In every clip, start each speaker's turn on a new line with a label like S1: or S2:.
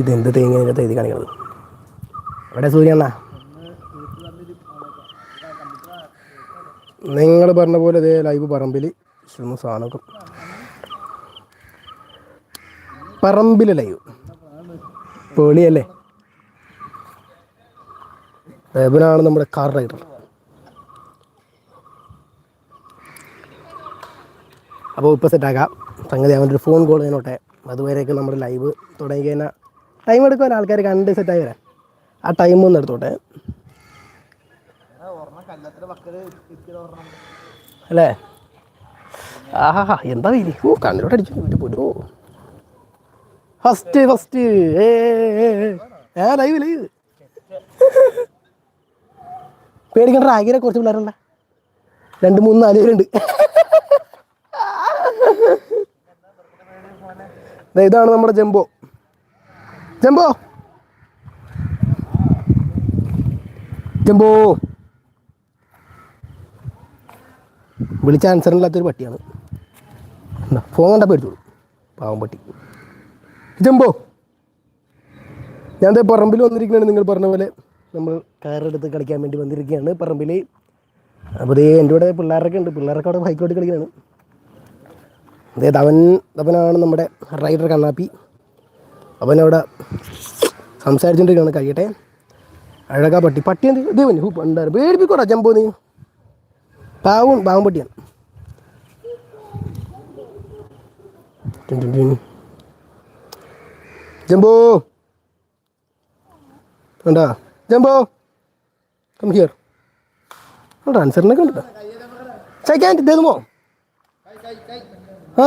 S1: ഇതെന്ത് തേങ്ങ ഇതിനകത്ത് എഴുതി കാണിക്കണത്? എവിടെ സൂര്യണ്ണ നിങ്ങൾ പറഞ്ഞ പോലെ ഇതേ ലൈവ് പറമ്പിൽ ഇഷ്ടം സാധനമൊക്കെ. പറമ്പിലെ ലൈവ് പേളിയല്ലേ? ലൈബനാണ് നമ്മുടെ കാർ റൈഡർ അപ്പോൾ ഇപ്പോൾ സെറ്റാക്കാം സംഗതി അവന്റെ ഒരു ഫോൺ കോൾ ചെയ്യണോട്ടെ അതുവരെയൊക്കെ നമ്മൾ ലൈവ് തുടങ്ങി കഴിഞ്ഞാൽ ടൈം എടുക്കുമല്ലോ ആൾക്കാർ കണ്ട് സെറ്റായി വരാൻ ആ ടൈം ഒന്ന് എടുത്തോട്ടെ. അല്ലേ? ആഹാ എന്താ വീതി ഓ കണ്ണിലോട്ട് അടിച്ചു. വീട്ടിൽ പോയിട്ട് ഓ. First first. ഏ ലൈവ് ലൈവ് പേടിക്കണ്ട ആകിരെ കുറച്ച് പിള്ളേരുണ്ട. രണ്ട് മൂന്ന് നാല് പേരുണ്ട്. ഇതാണ് നമ്മുടെ ജംബോ. ജംബോ. ജംബോ. വിളിച്ച ആൻസർ ഇല്ലാത്തൊരു പട്ടിയാണ്. എന്താ ഫോൺ കണ്ടാൽ പേടിച്ചോളൂ. പാവം പട്ടി. ജംബോ. ഞാൻ പറമ്പിൽ വന്നിരിക്കുകയാണ് നിങ്ങൾ പറഞ്ഞ പോലെ. നമ്മൾ കയറെടുത്ത് കളിക്കാൻ വേണ്ടി വന്നിരിക്കുകയാണ് പറമ്പിൽ അപ്പോൾ എന്റെ കൂടെ പിള്ളേരൊക്കെ ഉണ്ട്. പിള്ളേരൊക്കെ അവിടെ ബൈക്കോട്ട് കളിക്കുകയാണ് അതെ അവൻ അവനാണ് നമ്മുടെ റൈഡർ കണ്ണാപ്പി. അവനവിടെ സംസാരിച്ചുകൊണ്ടിരിക്കുകയാണ് കഴിയട്ടെ. അഴകാ പട്ടി. പട്ടി എന്ത്? പിന്നെ ഹൂ പണ്ടാറ് പേടിപ്പിക്കോടാ ജമ്പോ നീ. പാവൂൺ പാവം പട്ടിയാണ്. ജംബോ കണ്ടാ? ജംബോ കം ഹിയർ ആൻസറിനൊക്കെ ഉണ്ട് ചൈക്കാൻ ഇതേതുമോ? ആ.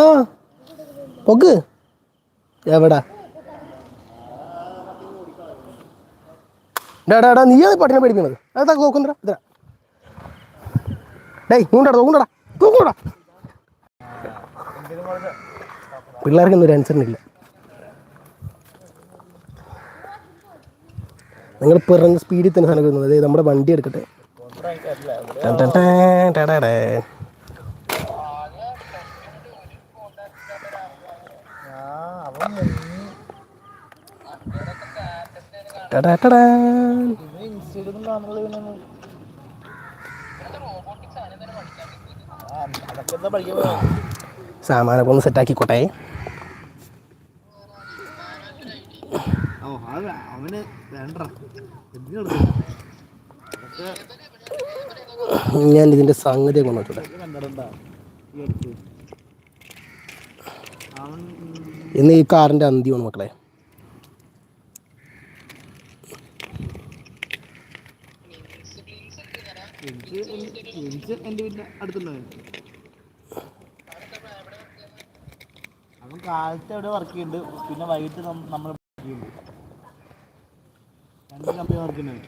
S1: പൊക്ക്. എവിടാ? ഡാടാ അത് പട്ടിനെ പേടിക്കുന്നത് അതാ നോക്കുന്നടാ ഇതാ. ഡേയ് നോക്കണ്ടാ നോക്കണ്ടാ നോക്കണ്ടാ പിള്ളേർക്കൊന്നും ഒരു ആൻസറിനില്ല നിങ്ങൾ പറഞ്ഞ സ്പീഡിൽ തന്നെ സാധനം അതായത് നമ്മുടെ വണ്ടി എടുക്കട്ടെ. സാമാനൊക്കെ ഒന്ന് സെറ്റാക്കിക്കോട്ടെ. ഞാൻ ഇതിന്റെ സംഗതി
S2: കൊണ്ടുവച്ചോട്ടെ
S1: ഇന്ന് ഈ കാറിന്റെ അന്ത്യമാണ് മക്കളെ.
S2: എന്റെ അടുത്തുണ്ടായിരുന്നു അവൻ കാലത്ത് എവിടെ വർക്ക് ചെയ്യുന്നുണ്ട് പിന്നെ വൈകിട്ട് നമ്മൾ work ചെയ്യുന്നുണ്ട് രണ്ട് കമ്പനി വർക്ക് ചെയ്യുന്നുണ്ട്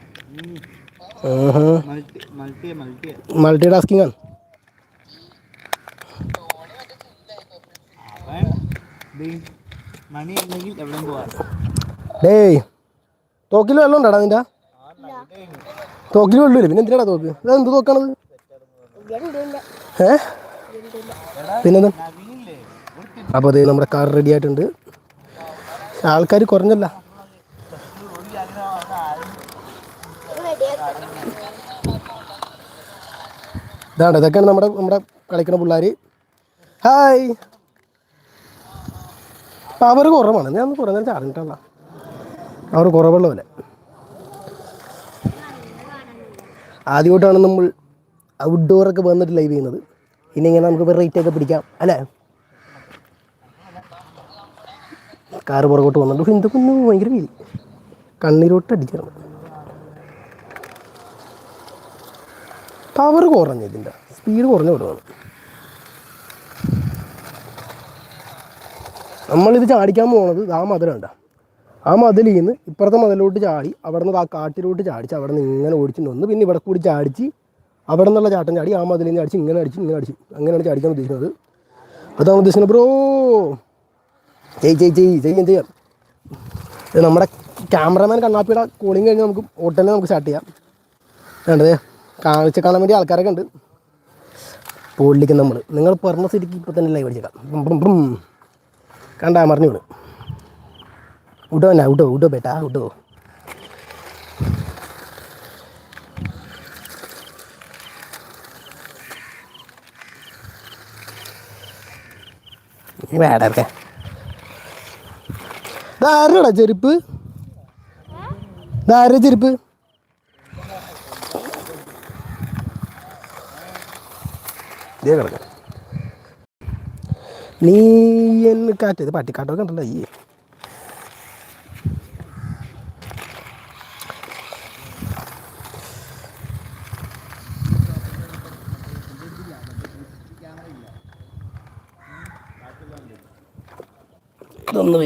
S2: multi multi multi.
S1: Multitasking ആണ് ഡേയ് തോക്കിൽ വെള്ളം ഉണ്ടോടാ നിന്റെ തോക്കിൽ വെള്ളൂല്ലേ? പിന്നെ എന്തിനാടാ തോക്ക്? ഇതെന്ത് തോക്കാണത്? ഏ പിന്നെന്താ?
S2: അപ്പൊ
S1: അപ്പോൾ അത് നമ്മുടെ കാർ റെഡി ആയിട്ടുണ്ട്. ആൾക്കാർ കുറഞ്ഞല്ല. ഇതാണ് ഇതൊക്കെയാണ് നമ്മുടെ നമ്മുടെ കളിക്കുന്ന പിള്ളേർ ഹായ് പവർ കുറവാണ്. ഞാൻ കുറഞ്ഞ നേരം ചാടിട്ടല്ല അവർ കുറവുള്ള പോലെ. ആദ്യമായിട്ടാണ് നമ്മൾ ഔട്ട്ഡോറൊക്കെ വന്നിട്ട് ലൈവ് ചെയ്യുന്നത്. ഇനി ഇങ്ങനെ നമുക്ക് റേറ്റ് ഒക്കെ പിടിക്കാം അല്ലേ? കാർ പുറകോട്ട് വന്നിട്ട് എന്തൊക്കെ ഒന്ന് ഭയങ്കര വീതി കണ്ണീരോട്ട് അടിക്കണം. പവർ കുറഞ്ഞു ഇതിന്റെ. സ്പീഡ് കുറഞ്ഞു വിടുവാണ് നമ്മളിത് ചാടിക്കാൻ പോകുന്നത് ആ മധുരം മതിലുണ്ട ആ മതിലിൽ നിന്ന് ഇപ്പുറത്തെ മതിലോട്ട് ചാടി അവിടെ നിന്ന് ആ കാട്ടിലോട്ട് ചാടിച്ച് അവിടെ നിന്ന് ഇങ്ങനെ ഓടിച്ചിട്ട് വന്ന് പിന്നെ ഇവിടെ കൂടി ചാടിച്ച് അവിടെ നിന്നുള്ള ചാട്ടം ചാടി ആ മതിലിൽ നിന്ന് അടിച്ച് ഇങ്ങനെ അടിച്ച് ഇങ്ങനെ അടിച്ച് അങ്ങനെയാണ് ചാടിക്കാൻ ഉദ്ദേശിക്കുന്നത്. അതാണ് ഉദ്ദേശിക്കുന്നത്. ബ്രോ! ചെയ് ചെയ് ചെയ് ചെയ്യാം ചെയ്യാം? നമ്മുടെ ക്യാമറമാൻ കണ്ണാപ്പിയുടെ കൂളിങ് കഴിഞ്ഞ് നമുക്ക് ഓട്ടനെ നമുക്ക് സ്റ്റാർട്ട് ചെയ്യാം. വേണ്ടത് കാണിച്ച് കാണാൻ വേണ്ടി ആൾക്കാരൊക്കെ ഉണ്ട്. പോളിലേക്ക് നമ്മൾ നിങ്ങൾ പറഞ്ഞ സ്ഥിതിക്ക് ഇപ്പോൾ തന്നെ ലൈവ് അടിച്ചേക്കാം. കണ്ടാ മറിഞ്ഞു വീണ്. എന്നാ ഉട്ടോ ഉട്ടോ ബേട്ടാ ഉട്ടോ നീ വേടക്കെ ധാരടാ ചെരുപ്പ്? ധാര ചെരുപ്പ്? നീ എന്ന് കാറ്റ് ഇത് പട്ടിക്കാട്ടൊക്കെ ഉണ്ടല്ലോ ഈ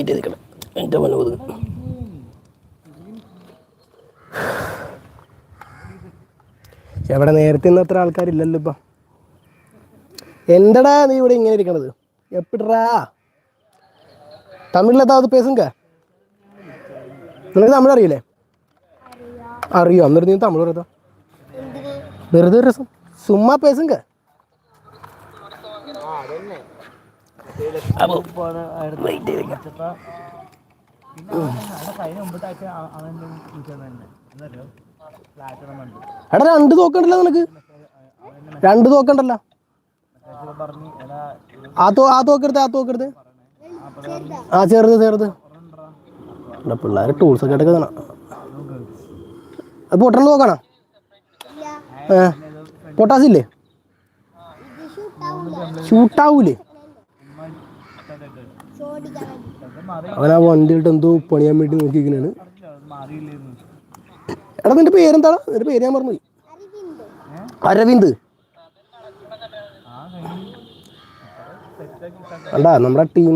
S1: ഇതൊന്ന് നിൽക്കണം. എന്റെ മന ഒതുങ്ങും എവിടെ നേരത്തെ ഇന്ന് അത്ര ആൾക്കാരില്ലല്ലോ ഇപ്പം. എന്തടാ നീ ഇവിടെ ഇങ്ങനെ ഇരിക്കണത്? എപ്പിടാ തമിഴിലെത്താത് പേസുങ്ക നിനക്ക് തമിഴ് അറിയില്ലേ? അറിയോ? അന്നേരം നീ തമിഴ് പറയാ വെറുതെ ഒരു രസം. സുമ്മാ പേസുങ്ക അപ്പോൾ വെയിറ്റ് എടാ രണ്ട് തോക്കണ്ടല്ലോ നിനക്ക്. രണ്ട് തോക്കണ്ടല്ലോ. ആ തോ ആ തോക്കെടുത്ത് ആ തോക്കെടുത്ത് ആ ചേർത്ത് ചേർത്ത് എടാ പിള്ളേർ ടൂൾസ് ഒക്കെ എടുക്കുക അത് പൊട്ടണ നോക്കണോ ഏ പൊട്ടാസ് ഇല്ലേ? ഷൂട്ടാവൂലേ അവൻ ആ വണ്ടിയിട്ട് എന്തോ പണിയാൻ വേണ്ടി
S2: നോക്കിയിരിക്കുന്നു
S1: എടാ നിന്റെ പേരെന്താണ് നിന്റെ പേര് ഞാൻ പറഞ്ഞു അരവിന്ദ്.
S2: സെറ്റാക്കി
S1: നമ്മുടെ ടീം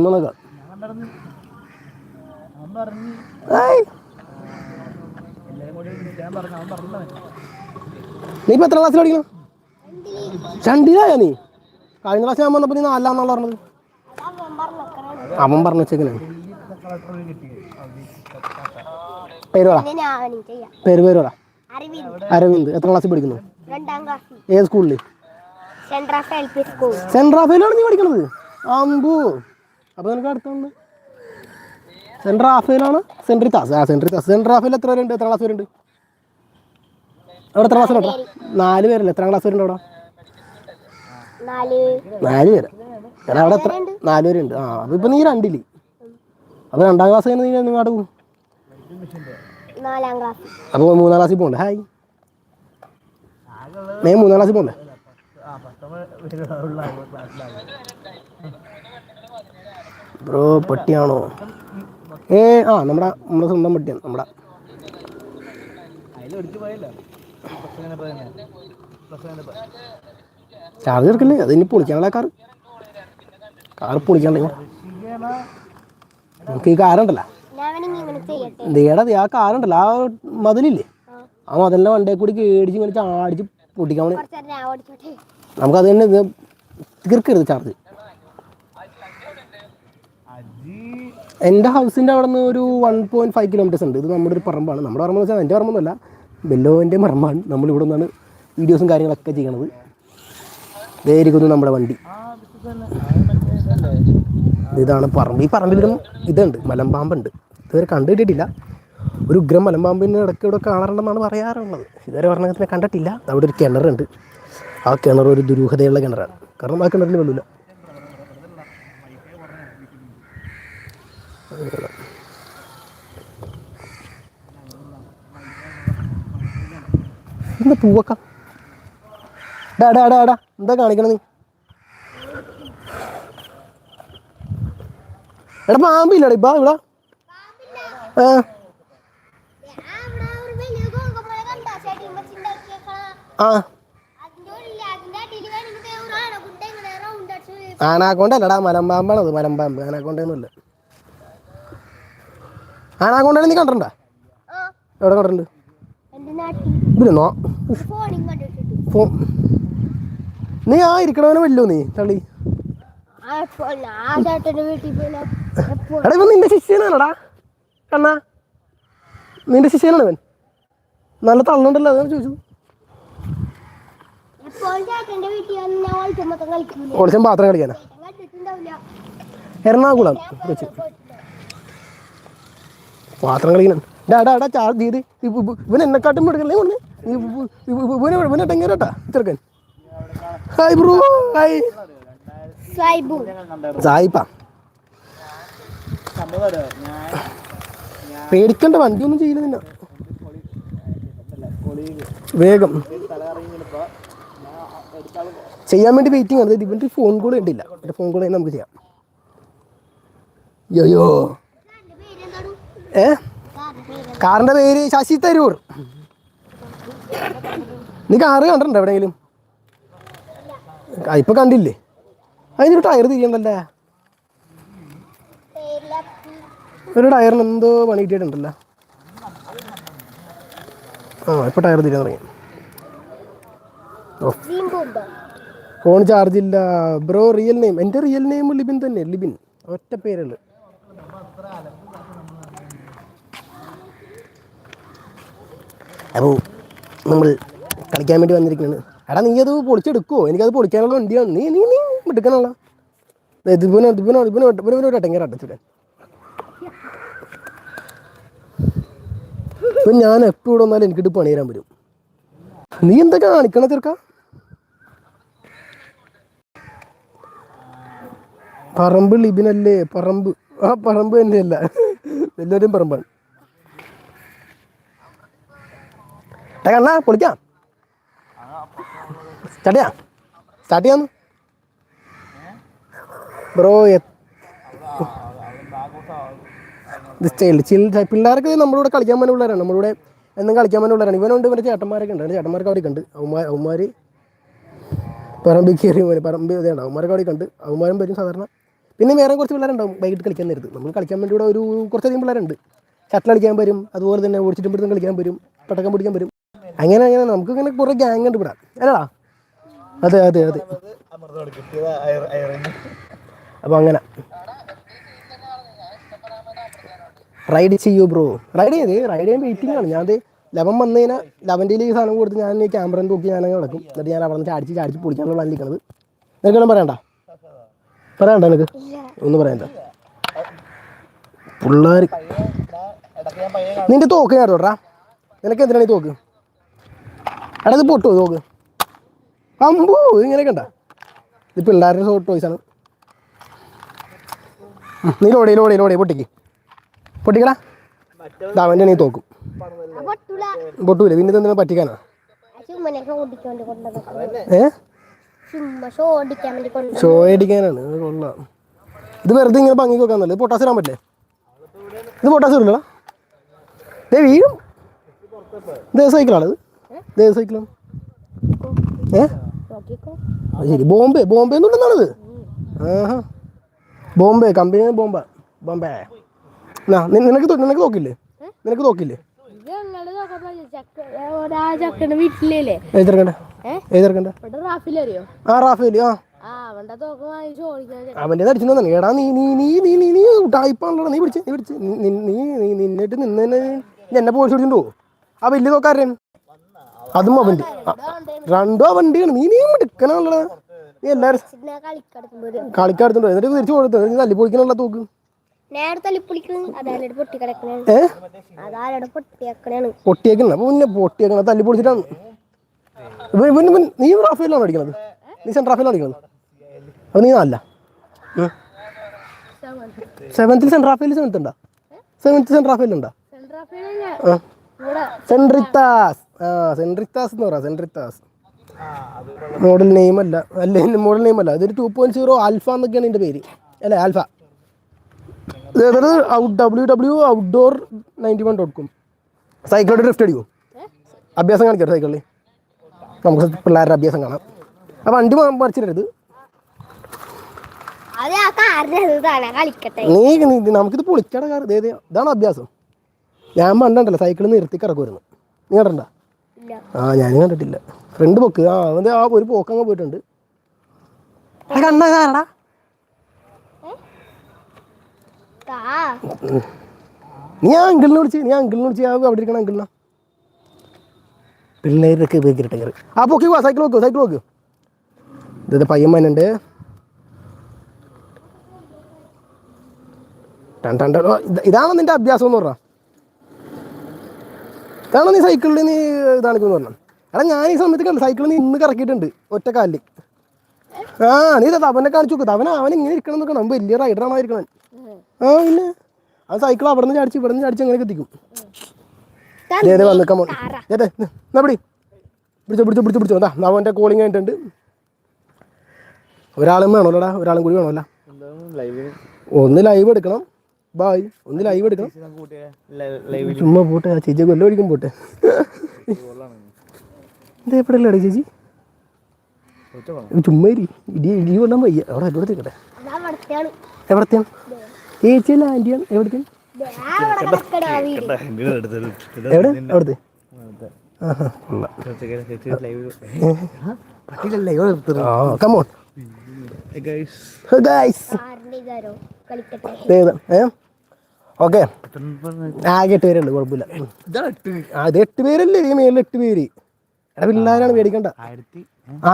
S1: നീ ഇപ്പൊ എത്ര ക്ലാസ്സിൽ പഠിക്കണം? രണ്ടിലായ നീ? കഴിഞ്ഞ ക്ലാസ് ഞാൻ വന്നപ്പോ നീ നാലാന്നാണ് പറഞ്ഞത്. അവൻ പറഞ്ഞു വെച്ചേക്കണേ. പേര് പറ
S3: ഞാനും
S1: പേര് പേര് പറ
S3: അറിവിന്ദ്
S1: അരവിന്ദ്. എത്ര ക്ലാസ്സിൽ പഠിക്കുന്നു? ഏത് സ്കൂളിൽ റാഫേലാണ് നീ പഠിക്കണത്? അമ്പു. അപ്പൊ നിനക്ക് അടുത്തുണ്ട് സെന്റ് റാഫേലാണ് സെന്റ് റിത്താസ് ആ സെന്റ് താസ്. റാഫേൽ എത്ര പേരുണ്ട്? എത്ര ക്ലാസ് വരുന്നുണ്ട് അവിടെ എത്ര ക്ലാസ് ഉണ്ടോ? നാല് പേരല്ലേ? എത്ര ക്ലാസ് വരുന്നുണ്ട് അവിടെ?
S3: നാല്.
S1: നാല് പേര്. എടാ അവിടെ എത്ര? നാല് പേരുണ്ട്. ആ അപ്പോൾ ഇപ്പൊ നീ രണ്ടിൽ. അപ്പൊ രണ്ടാം ക്ലാസ് കഴിഞ്ഞ് നീ നിങ്ങോട്ട് പോകും? അപ്പൊ മൂന്നാം ക്ലാസ്സിൽ പോകണ്ടേ ഹായ്. നീ മൂന്നാം ക്ലാസ്സിൽ പോകണ്ടേ ബ്രോ പട്ടിയാണോ? ഏ ആ നമ്മുടെ നമ്മുടെ സ്വന്തം പട്ടിയാണ് നമ്മുടെ.
S2: അതിൽ ഒടിച്ചു പോയല്ലോ
S1: ചാർജ് എടുക്കണ്ടേ അത് ഇനി പൊളിക്കാനുള്ള കാർ കാറ്
S2: പൊളിക്കാനുള്ള
S1: നമുക്ക് ഈ കാറുണ്ടല്ലോ ദേടാ ആ കാറുണ്ടല്ലോ ആ മതിലില്ലേ? ആ മതിലിന്റെ വണ്ടിയെ കൂടി കേടിച്ച് ഇങ്ങനെ ചാടിച്ച് പൊട്ടിക്കാൻ
S3: നമുക്ക്
S1: അത് തന്നെ തീർക്കരുത് ചാർജ് എന്റെ ഹൗസിന്റെ അവിടെ നിന്ന് ഒരു വൺ പോയിന്റ് ഫൈവ് കിലോമീറ്റേഴ്സ് ഉണ്ട്. ഇത് നമ്മുടെ ഒരു പറമ്പാണ്. നമ്മുടെ പറമ്പെന്ന് വെച്ചാൽ എന്റെ പറമ്പൊന്നുമല്ല ബെല്ലോന്റെ പറമ്പാണ്. നമ്മളിവിടെ നിന്നാണ് വീഡിയോസും കാര്യങ്ങളൊക്കെ ചെയ്യണത്. ഇതായിരിക്കുന്നു നമ്മുടെ വണ്ടി. ഇതാണ് പറമ്പ്. ഈ പറമ്പിലും ഇതുണ്ട്. മലമ്പാമ്പുണ്ട്. ഇതുവരെ കണ്ടിട്ടിട്ടില്ല ഒരു ഉഗ്രം മലമ്പാമ്പിന്റെ ഇടയ്ക്ക് ഇവിടെ കാണാറുണ്ടെന്നാണ് പറയാറുള്ളത്. ഇതുവരെ പറഞ്ഞതിനെ കണ്ടിട്ടില്ല. അവിടെ ഒരു കിണറുണ്ട്. ആ കിണർ ഒരു ദുരൂഹതയുള്ള കിണറാണ്. കാരണം ആ കിണറിന് വെള്ളമില്ല. എന്താ പൂവക്ക ഡാ ഡാ ഡാ ഡാ. എന്താ കാണിക്കണ നീ? എടാ പാമ്പില്ലടാ. ഇപ്പൊ ഇവിടെ. ആ. ആ. ആനാക്കൊണ്ടല്ലടാ മലമ്പാമ്പാണത്. മലമ്പാമ്പ് ആനാക്കൊണ്ടൊന്നുമില്ല. ആനാക്കൊണ്ടാണ് നീ കണ്ടിട്ടുണ്ടാ? എവിടെ കണ്ടിട്ടുണ്ട്?
S3: നാട്ടിൽ
S1: ഇതിലെന്നോ ഫോ നീ ആ ഇരിക്കണവനെ വല്ലോ നീ തള്ളി. എടാ ഇവൻ നിന്റെ ശിഷ്യനാണടാ. കണ്ണാ. നിന്റെ ശിഷ്യനാണ് ഇവൻ. നല്ല തള്ളുണ്ടല്ലോ അതാണ് ചോദിച്ചു
S3: എപ്പോൾ ചേട്ടന്റെ വീട്ടിൽ വന്ന് ഞാൻ ഒളിച്ചു മൊത്തം
S1: പാത്രം കളിക്കാനാ. എറണാകുളം പാത്രം കളിക്കണം. ഡാ ഡാ ചാർജ് ചെയ്ത് ഇവൻ എന്നെക്കാട്ടും എടുക്കണേ ഒന്ന് ഇവനെ? ഇവനെ ടെങ്ങേരട്ടാ ചെറുക്കൻ ഹായ് ബ്രോ ഹായ്.
S2: അറിയോ? ഞാൻ
S1: പേടിക്കണ്ട വണ്ടിയൊന്നും ചെയ്യില്ല നിന്നെ. വേഗം. ചെയ്യാൻ വേണ്ടി വെയിറ്റിംഗ് ആണ്. അതായത് ഇവന്റെ ഫോൺ കോൾ കണ്ടില്ല. എന്റെ ഫോൺ കോൾ നമുക്ക് ചെയ്യാം. അയ്യോ ഏ? കാറിന്റെ പേര് ശശി തരൂർ. നീ കാറ് കണ്ടിട്ടുണ്ടോ എവിടെയെങ്കിലും? ഇപ്പൊ കണ്ടില്ലേ? അതിനൊരു ടയർ തിരിയണ്ടല്ലേ? ഒരു ടയറിന് എന്തോ പണി കിട്ടിയിട്ടുണ്ടല്ലോ. ആ ഇപ്പൊ ടയർ തിരിയാൻ തുടങ്ങി. ഫോൺ ചാർജ് ഇല്ല. ബ്രോ റിയൽ നെയിം എന്റെ റിയൽ നെയിം ലിബിൻ തന്നെ ലിബിൻ. ഒറ്റ പേരുള്ളു അപ്പോൾ നമ്മൾ കളിക്കാൻ വേണ്ടി വന്നിരിക്കുകയാണ് എടാ നീ അത് പൊളിച്ചെടുക്കുമോ എനിക്കത് പൊളിക്കാനുള്ള വണ്ടിയാണ്. നീ നീ നീ എടുക്കാനുള്ള. ഇതുപോലെ ഇതുപോലെ ഇവനോ ഇവനോ ഒരു അടങ്ങേറ അടച്ചിടാൻ ഇപ്പം ഞാൻ എപ്പോൾ ഇവിടെ വന്നാലും എനിക്കിട്ട് പണി തരാൻ വരും. നീ എന്താ കാണിക്കണ ചെറുക്ക? പറമ്പ് ലിബിനല്ലേ? പറമ്പ്. ആ പറമ്പ് തന്നെയല്ല. എല്ലാവരും പറമ്പാണ്. എടാ കണ്ണാ പൊളിക്കാം ചട്ടിയാ? സ്റ്റാർട്ട് ചെയ്യാന്ന്. ബ്രോ ചിൽ പിള്ളേർക്ക് നമ്മളിവിടെ കളിക്കാൻ പറ്റുന്ന പിള്ളേരാണ്. നമ്മളിവിടെ എന്നും കളിക്കാൻ പറ്റുന്ന പിള്ളേരാണ്. ഇവനുണ്ട് ഇവന്റെ ചേട്ടന്മാരൊക്കെ ഉണ്ട്. ചേട്ടന്മാർക്ക് അവിടെ കണ്ട്. അവന്മാർ അവന്മാർ പറമ്പിൽ കയറി പറമ്പ് ഇതാണ് അവന്മാരൊക്കെ അവിടെ കണ്ട്. അവന്മാരും വരും സാധാരണ. പിന്നെ വേറെ കുറച്ച് പിള്ളേരുണ്ടാവും വൈകിട്ട് കളിക്കാൻ നേരത്ത്. നമ്മൾ കളിക്കാൻ വേണ്ടി ഇവിടെ ഒരു കുറച്ചധികം പിള്ളേരുണ്ട്. ഷട്ടിൽ കളിക്കാൻ വരും. അതുപോലെ തന്നെ ഓടിച്ചിട്ടും കളിക്കാൻ വരും. പട്ടക്കം പിടിക്കാൻ വരും. അങ്ങനെ അങ്ങനെ നമുക്ക് ഇങ്ങനെ കുറെ ഗ്യാങ് ഉണ്ട് ഇവിടെ. അല്ലടാ. അതെ അതെ അതെ. അപ്പൊ അങ്ങനെ. റൈഡ് ചെയ്യൂ ബ്രോ റൈഡ് ചെയ്ത് റൈഡ് ചെയ്യാൻ വെയിറ്റിംഗ് ആണ്. ഞാൻ ലവൻ വന്നു കഴിഞ്ഞാൽ ലവന്റെ ഈ സാധനം കൊടുത്ത് ഞാൻ ക്യാമറ തൂക്കി അങ്ങനെ കിടക്കും എന്നിട്ട് ഞാൻ അവിടെ നിന്ന് ചാടിച്ച് ചാടിച്ച് പൊളിക്കാനുള്ള പ്ലാൻ നിൽക്കുന്നത് നിനക്കൊന്നും പറയണ്ട? പറയണ്ട നിനക്ക്? ഒന്നും പറയണ്ട. പിള്ളേർ നിന്റെ തോക്ക് ഞാൻ തൊടാ നിനക്ക് എന്തിനാണ് ഈ തോക്ക്? എടാ ഇത് പൊട്ടുമോ നോക്ക്. അമ്പൂ ഇങ്ങനെയൊക്കെ ഉണ്ടാ ഇത് പിള്ളേരുടെ ഷോർട്ട് ടോയ്സ് ആണ്. ഉം, നീ ലോടി ലോടി ലോടി പൊട്ടിക്ക്. പൊട്ടിക്കടാ. അവന്റെ നീ തോക്കും.
S3: പൊട്ടൂല
S1: പിന്നെ ഇതെന്തിനാ പറ്റിക്കാനാ? ഏ?
S3: ഷോ
S1: അടിക്കാനാണ്. കൊള്ളാം. ഇത് വെറുതെ ഇങ്ങനെ ഭംഗിക്ക് വെക്കാൻ പൊട്ടാസ് ഇടാൻ പറ്റില്ലേ? ഇത് പൊട്ടാസ് ഇടില്ലടാ ദേ വീഴും. ദേ സൈക്കിളാണ് ഇതേ സൈക്കിളാണ് ഏ? ശരി. ബോംബെ ബോംബെ എന്നുണ്ടെന്നാണിത് ആഹാ. ബോംബെ കമ്പനി ബോംബ ബോംബെ. നിനക്ക് നിനക്ക് നോക്കില്ലേ നിനക്ക് നോക്കില്ലേ
S3: അവന്റെ
S1: എടാ നീ നീ നീ നീ നീ നീ ടൈപ്പാണല്ലോ നീ പിടിച്ച് നീ പിടിച്ച്. നീ നിന്നിട്ട് നിന്ന് എന്നെ പോലീസ് പിടിച്ചിട്ടുണ്ടോ? ആ വലിയ നോക്കാരൻ അതും അവന്റെ. ആ, രണ്ടും അവന്റെയാണ്. നീ നീ എടുക്കണല്ലോ നീ
S3: എല്ലാരും
S1: കളിക്കാടുത്തുണ്ടോ എന്നിട്ട് തിരിച്ചു കൊടുത്തു നീ തല്ലി പൊളിക്കണുള്ള തോക്ക്. പൊട്ടിയേക്കണ പൊട്ടിയേക്കണ തല്ലി പൊളിച്ചിട്ടാണ്. നീ റാഫേലാണ് അടിക്കണത്? നീ സെൻട്രൽ റാഫേലാണ് അടിക്കണത്? അത് നീ നല്ല സെവൻത്തിൽ സെൻട്രൽ റാഫേൽ സെവൻത്ത് ഉണ്ടാ സെവൻത്ത് സെൻട്രൽ റാഫേൽ ഉണ്ടാ സെൻട്രിത്താസ് ആ സെൻട്രിത്താസ് എന്ന് പറയാം സെൻട്രിത്താസ്. മോഡൽ നെയിം അല്ല അല്ല മോഡൽ നെയിം അല്ല. ഇതൊരു ടു പോയിന്റ് സീറോ ആൽഫ എന്നൊക്കെയാണ് ഇതിന്റെ പേര്. അല്ലേ alpha out W W outdoor ninety one dot com സൈക്കിളോട് drift അടിക്കും അഭ്യാസം കാണിക്കാം സൈക്കിളിൽ നമുക്ക് പിള്ളേരുടെ അഭ്യാസം കാണാം. ആ വണ്ടി മറിച്ചിടരുത്. നീ നമുക്കിത് പൊളിക്കട കാർ ഇതാണ് അഭ്യാസം. ഞാൻ പണ്ടല്ലോ സൈക്കിൾ നിർത്തി കിടക്കുമായിരുന്നു നീ കണ്ടണ്ട ആ ഞാനും കണ്ടിട്ടില്ല. ഫ്രണ്ട് പൊക്ക് ആ അവന്റെ ആ ഒരു പോയിട്ടുണ്ട്. കണ്ണ കാരടാ
S3: താ
S1: നീ ആ അങ്കിളിനെ വിളിച്ച് നീ അങ്കിളിനെ വിളിച്ച് ആ അവിടെ ഇരിക്കണ അങ്കിളിനാ. പിള്ളേരൊക്കെ ഉപയോഗിക്കട്ടെ കയറി ആ പൊക്കി പോവാ സൈക്കിൾ നോക്കൂ സൈക്കിൾ നോക്കൂ. ഇത് പയ്യന്മാനുണ്ട് മനുണ്ട്. ഇതാണ് നിന്റെ അഭ്യാസം എന്ന് പറഞ്ഞാ? ഇതാണോ നീ സൈക്കിളിൽ നീ ഇതാണിക്കുന്നു പറഞ്ഞു എടാ ഞാൻ ഈ സമയത്ത് കണ്ടു സൈക്കിളിൽ നീ ഇന്ന് കറക്കിയിട്ടുണ്ട് ഒറ്റ കാലിൽ ആ നീ തവനെ അവനെ കാണിച്ചു നോക്ക്. തവന അവൻ ഇങ്ങനെ ഇരിക്കണം എന്നൊക്കെ നമ്മൾ വലിയ റൈഡറാണ് ഇരിക്കണം ആ പിന്നെ? ആ സൈക്കിൾ അവിടെ നിന്ന് ചാടിച്ച് ഇവിടെ നിന്ന് ചാടിച്ച് അങ്ങനെ എത്തിക്കും ദേ ദേ വന്ന് കമോൺ ദേ ദേ എന്നാ പിടി? പിടിച്ചോ പിടിച്ചോ പിടിച്ചോ പിടിച്ചോ. എന്താ അവന്റെ കോളിങ് ആയിട്ടുണ്ട് ഒരാളും വേണമല്ലോടാ? ഒരാളും കൂടി വേണമല്ലോ? ഒന്ന് ലൈവ് എടുക്കണം. ബായ് ഒന്ന് ലൈവ് എടുക്കണം. ചുമ്മാ പോട്ടെ. ആ ചേച്ചി കൊല്ലം ഒഴിക്കും പോട്ടെ. ഇത് എപ്പോഴല്ലേ ചേച്ചി? ചുമ്മാ ഇരി. ഇടി ഇടി കൊല്ലാൻ വയ്യ. അവിടെ എവിടെ നിൽക്കട്ടെ എവിടത്തെയാണ്? ചേച്ചിയല്ല ആന്റിയാണ്. എവിടത്തെയാണ് എവിടെ? അവിടുത്തെ?
S2: പറ്റില്ലല്ലേ
S1: കമോൺ ഗൈസ്
S3: കളിക്കട്ടെ.
S1: ഏ? ഓക്കെ. ആകെ എട്ട് പേരുണ്ട് കുഴപ്പമില്ല. അത് എട്ട് പേരല്ലേ ഈ മേലിൽ എട്ട് പേര്. എടാ പിള്ളേരാണ് മേടിക്കണ്ട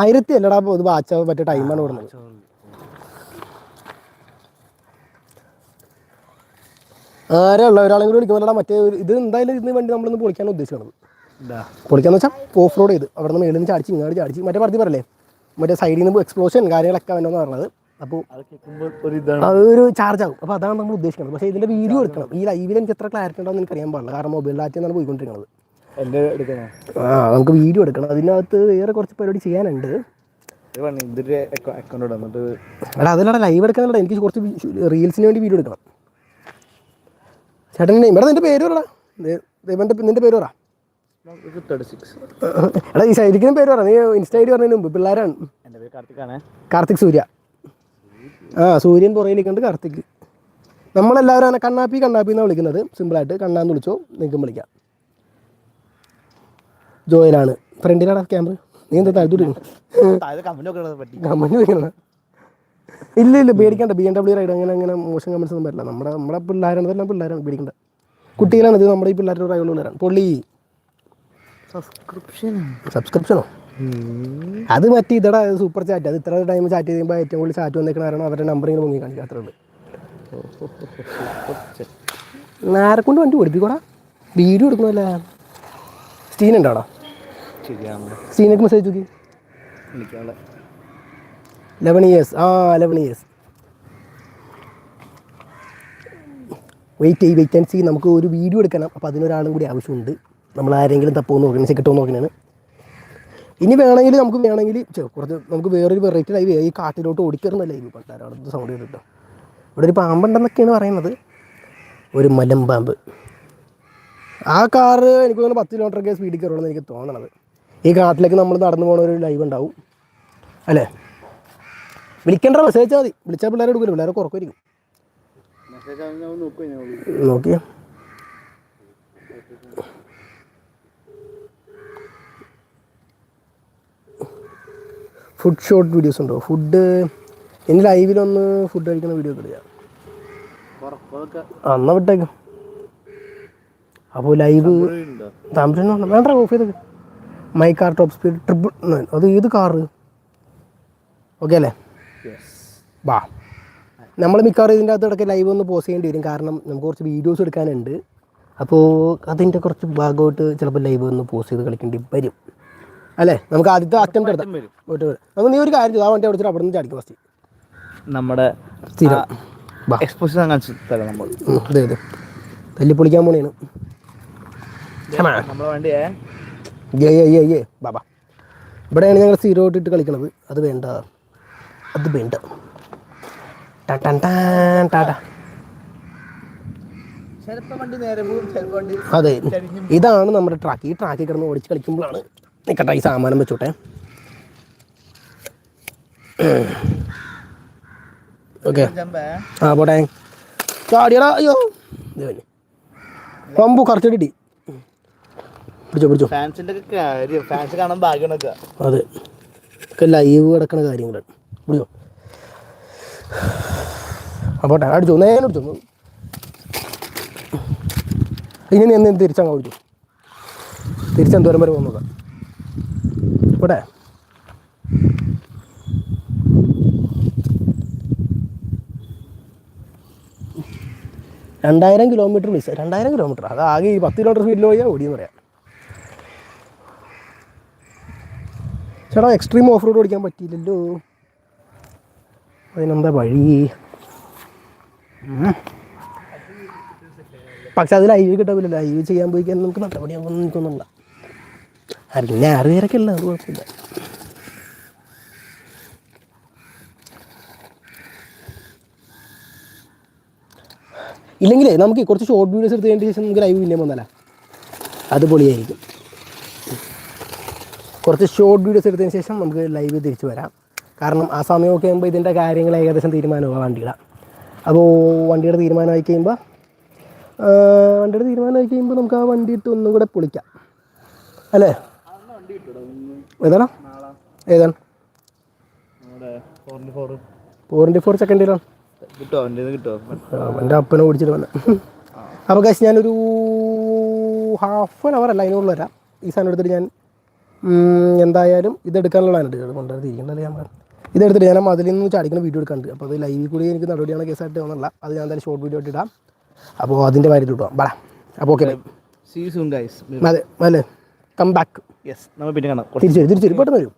S2: ആയിരത്തി
S1: അല്ലടാ ഇത് വാച്ച മറ്റേ ടൈമാണ് കൊടുന്നത് ആരാ ഉള്ള ഒരാളെങ്കിലും കൂടി വിളിക്കുമ്പോഴാ മറ്റേ ഇത് എന്തായാലും ഇന്ന് വേണ്ടി നമ്മളിന്ന് പൊളിക്കാൻ ഉദ്ദേശിക്കുന്നത് പൊളിക്കാന്ന് വെച്ചാൽ ഓഫ് റോഡ് ചെയ്ത്. അവിടെ നിന്ന് മേളിൽ നിന്ന് ചാടിച്ച് ഇങ്ങോട്ട് ചാടിച്ച്. മറ്റേ പറഞ്ഞു പറയല്ലേ? മറ്റേ സൈഡിൽ നിന്ന് എക്സ്പ്ലോഷൻ കാര്യങ്ങളൊക്കെ വേണമെന്ന് പറഞ്ഞത്. അപ്പോൾ
S2: അത് കേൾക്കുമ്പോൾ ഒരു
S1: അതൊരു ചാർജ് ആവും അപ്പോൾ അതാണ് നമ്മൾ ഉദ്ദേശിക്കുന്നത്. പക്ഷേ ഇതിന്റെ വീഡിയോ എടുക്കണം. ഈ ലൈവിൽ എനിക്ക് എത്ര ക്ലാരിറ്റി ഉണ്ടാവും എനിക്ക് അറിയാൻ പാടില്ല. കാരണം എന്നാണ് പോയിക്കൊണ്ടിരിക്കുന്നത്. ആ നമുക്ക് വീഡിയോ എടുക്കണം. അതിനകത്ത് വേറെ കുറച്ച് പരിപാടി ചെയ്യാനുണ്ട്. എടാ അതിലടാ ലൈവ് എടുക്കാനുള്ള എനിക്ക് കുറച്ച് റീൽസിന് വേണ്ടി വീഡിയോ എടുക്കണം. ചേട്ടൻ ഇവിടെ നിന്റെ പേര് പറടാ നിന്റെ പേര് പറ. എടാ ഈ ശരിക്കും പേര് പറ. നീ ഇൻസ്റ്റ ഐ ഡി പറഞ്ഞതിന് മുമ്പ് പിള്ളേരാണ്. കാർത്തിക് സൂര്യ. ആ സൂര്യൻ പുറയിലേക്കുണ്ട് കാർത്തിക്. നമ്മളെല്ലാവരും അങ്ങനെ കണ്ണാപ്പി കണ്ണാപ്പി എന്നാണ് വിളിക്കുന്നത്. സിമ്പിളായിട്ട് കണ്ണാന്ന് വിളിച്ചോ നിങ്ങൾക്കും വിളിക്കാം. ജോയിലാണ്. ഫ്രണ്ടിലാണ് ക്യാമറ. നീ എന്താ താഴ്ത്തു കമന്റ് ഇല്ല ഇല്ല പേടിക്കണ്ട. ബി എം ഡബ്ല്യൂ റൈഡ് അങ്ങനെ അങ്ങനെ മോശം കമൻസ് ഒന്നും പറ്റില്ല നമ്മുടെ നമ്മുടെ പിള്ളേരാണ് ഇതെല്ലാം പിള്ളേരാണ്. പേടിക്കണ്ട. കുട്ടികളാണ് ഇത്. നമ്മുടെ ഈ പിള്ളേരുടെ റൈഡുള്ള പിള്ളേരാണ് പൊള്ളി.
S2: സബ്സ്ക്രിപ്ഷൻ
S1: സബ്സ്ക്രിപ്ഷനോ അത് പറ്റി ഇതടാ സൂപ്പർ ചാറ്റ് അത് ഇത്ര ടൈം ചാറ്റ് ചെയ്യുമ്പോൾ ഏറ്റവും കൂടുതൽ ചാറ്റ് വന്നേക്കണ കാരണം അവരുടെ നമ്പർ ഇങ്ങനെ മുങ്ങി ഉള്ളൂ. നേരെ കൊണ്ട് വണ്ടി ഓടിപ്പിക്കോടാ? വീഡിയോ എടുക്കണമല്ലേ സ്റ്റീൻ ഉണ്ടോടാ? സ്റ്റീനക്ക് മെസ്സേജ് നോക്കി ലെവൻ ഇയേഴ്സ് ആ ലെവൻ ഇയേഴ്സ് വെയിറ്റ് ചെയ്യ് വെയിറ്റ് ആൻഡ് സി നമുക്ക് ഒരു വീഡിയോ എടുക്കണം. അപ്പോൾ അതിനൊരാളും കൂടി ആവശ്യമുണ്ട്. നമ്മൾ ആരെങ്കിലും തപ്പോ നോക്കണം കിട്ടുമോ നോക്കണേ ഇനി വേണമെങ്കിൽ നമുക്ക് വേണമെങ്കിൽ കുറച്ച് നമുക്ക് വേറൊരു വെറൈറ്റി ലൈവ് ഈ കാട്ടിലോട്ട് ഓടിക്കറുന്ന ലൈവ് പണ്ടാരാണ് സൗണ്ട് കേട്ടോ ഇവിടെ ഒരു പാമ്പുണ്ടെന്നൊക്കെയാണ് പറയുന്നത്. ഒരു മലമ്പാമ്പ് ആ കാറ് എനിക്ക് തോന്നുന്നു പത്ത് കിലോമീറ്ററൊക്കെ സ്പീഡിൽ കയറുള്ളൂ എനിക്ക് തോന്നണത്. ഈ കാട്ടിലേക്ക് നമ്മൾ നടന്നു പോകുന്ന ഒരു ലൈവ് ഉണ്ടാവും. അല്ലേ? വിളിക്കേണ്ട മെസ്സേജ് മതി. വിളിച്ചാൽ പിള്ളേരെ എടുക്കില്ല പിള്ളേരെ കുറക്കുമായിരിക്കും
S2: മെസ്സേജ്
S1: ഫുഡ് ഷോർട്ട് വീഡിയോസ് ഉണ്ടോ? ഫുഡ് ഇനി ലൈവിലൊന്ന് ഫുഡ് കഴിക്കുന്ന വീഡിയോ ഒക്കെ എടുക്കാം ആ എന്നാ വിട്ടേക്കും. അപ്പോൾ ലൈവ് താമസം വേണ്ട ഓഫ് ചെയ്തേക്ക്. My car top speed triple അത് ഏത് കാറ് ഓക്കെ അല്ലേ? വാ നമ്മൾ മിക്കവാറും ഇതിന്റെ അകത്ത് ഇടയ്ക്ക് ലൈവ് ഒന്ന് പോസ്റ്റ് ചെയ്യേണ്ടി വരും. കാരണം നമുക്ക് കുറച്ച് വീഡിയോസ് എടുക്കാനുണ്ട്. അപ്പോൾ അതിന്റെ കുറച്ച് ഭാഗമായിട്ട് ചിലപ്പോൾ ലൈവ് ഒന്ന് പോസ്റ്റ് ചെയ്ത് കളിക്കേണ്ടി വരും. അല്ലേ? നമുക്ക് ആദ്യത്തെ അറ്റംപ്റ്റ് എടുത്താൽ
S2: വരും.
S1: പോയിട്ട് വരാം. നമുക്ക് നീ ഒരു കാര്യം ചെയ്തു ആ വണ്ടി അവിടെ അവിടെ നിന്ന് ചാടിക്കും ഫസ്റ്റ്
S2: നമ്മുടെ
S1: സ്ഥിരം.
S2: നമ്മൾ
S1: അതെ അതെ. തല്ലി പൊളിക്കാൻ പോണേണ് ഏ? ബാബാ ഇവിടെയാണ് ഞങ്ങൾ സീറോ ഇട്ടിട്ട് കളിക്കണത്. അത് വേണ്ട. അത് വേണ്ട. ടാ ടാൻ ടാൻ ടാ ടാ.
S2: ചിലപ്പോൾ വണ്ടി നേരെ പോകും ചിലപ്പോൾ വണ്ടി
S1: അതെ. ഇതാണ് നമ്മുടെ ട്രാക്ക്. ഈ ട്രാക്കിൽ കിടന്ന് ഓടിച്ച് കളിക്കുമ്പോഴാണ് നിൽക്കട്ടെ ഈ സാമാനം വെച്ചോട്ടെ. ഓക്കെ. ആ പോട്ടെ. ചാടിയടാ അയ്യോ. പമ്പു കറക്റ്റ് പിടിച്ചോ പിടിച്ചോ.
S2: ഫാൻസിന്റെ കാര്യം ഫാൻസ് കാണാൻ ഭാഗ്യണൊക്കെ
S1: അതെ. ഒക്കെ ലൈവ് കിടക്കുന്ന കാര്യങ്ങളാണ്. പിടിച്ചോ. അപ്പോട്ടെ അടിച്ചോ നേരെ അടിച്ചോ. ഇനി എന്ന് തിരിച്ചങ്ങ് ഓടിച്ചു തിരിച്ചെന്തോരം വരെ പോകുന്നത് ഇവിടെ. രണ്ടായിരം കിലോമീറ്റർ വിളിച്ച രണ്ടായിരം കിലോമീറ്റർ. അത് ആകെ ഈ പത്ത് കിലോമീറ്റർ സ്പീഡിൽ പോയാൽ ഓടിയെന്ന് പറയാം. ചേട്ടാ എക്സ്ട്രീം ഓഫ് റോഡ് ഓടിക്കാൻ പറ്റിയില്ലല്ലോ. അതിനെന്താ വഴി? പക്ഷെ അത് ലൈവ് ഐ ലൈവ് ചെയ്യാൻ പോയിക്കാൻ നമുക്ക് നടപടിയാകുമെന്ന് എനിക്കൊന്നുമില്ല അറിഞ്ഞ അറിയാരൊക്കെ ഉള്ളത് അത് കുഴപ്പമില്ല. ഇല്ലെങ്കിലേ നമുക്ക് കുറച്ച് ഷോർട്ട് വീഡിയോസ് എടുത്ത് ശേഷം നമുക്ക് ലൈവ് പിന്നെ വന്നാലാ? അത് പൊളിയായിരിക്കും കുറച്ച് ഷോർട്ട് വീഡിയോസ് എടുത്തതിന് ശേഷം നമുക്ക് ലൈവ് തിരിച്ചു വരാം. കാരണം ആ സമയമൊക്കെ ആകുമ്പോൾ ഇതിന്റെ കാര്യങ്ങൾ ഏകദേശം തീരുമാനമാകും വണ്ടിയുടെ. അപ്പോൾ വണ്ടിയുടെ തീരുമാനമായി കഴിയുമ്പോൾ വണ്ടിയുടെ തീരുമാനമായി കഴിയുമ്പോൾ നമുക്ക് ആ വണ്ടി ഇട്ട് ഒന്നും കൂടെ പൊളിക്കാം. അല്ലേ? ഏതാണ്? ഏതാണ്?
S2: ഫോറിന്റെ ഫോർ സെക്കൻഡ് ഇയറാണ്
S1: എന്റെ അപ്പനെ ഓടിച്ചിട്ട് വന്നെ. അപ്പോൾ കാശ് ഞാനൊരു ഹാഫ് ആൻ അവർ അല്ല അതിനുള്ളിൽ വരാം. ഈ സാധനം എടുത്തിട്ട് ഞാൻ എന്തായാലും എന്തായാലും ഇതെടുക്കാനുള്ളതാണ് ഇത് കൊണ്ടുവരുത്തിരിക്കണ്ടല്ലേ ഞാൻ പറഞ്ഞു ഇതെടുത്തിട്ട് ഞാൻ മതിൽ നിന്ന് ചാടിക്കുന്ന വീഡിയോ എടുക്കാണ്ട്. അപ്പോൾ അത് ലൈവിൽ കൂടി എനിക്ക് നടപടിയാണ് കേസായിട്ട് വന്നില്ല അത് ഞാൻ എന്തായാലും ഷോർട്ട് വീഡിയോ ആയിട്ട് ഇടാം. അപ്പോൾ അതിന്റെ കാര്യത്തിൽ ഇടാം പറ അപ്പോൾ ഓക്കെ അതെ അല്ലേ? കം ബാക്ക്
S2: യെസ് നമ്മൾ പിന്നെ കാണാം.
S1: തിരിച്ചു തിരിച്ചു പെട്ടെന്ന് വരും.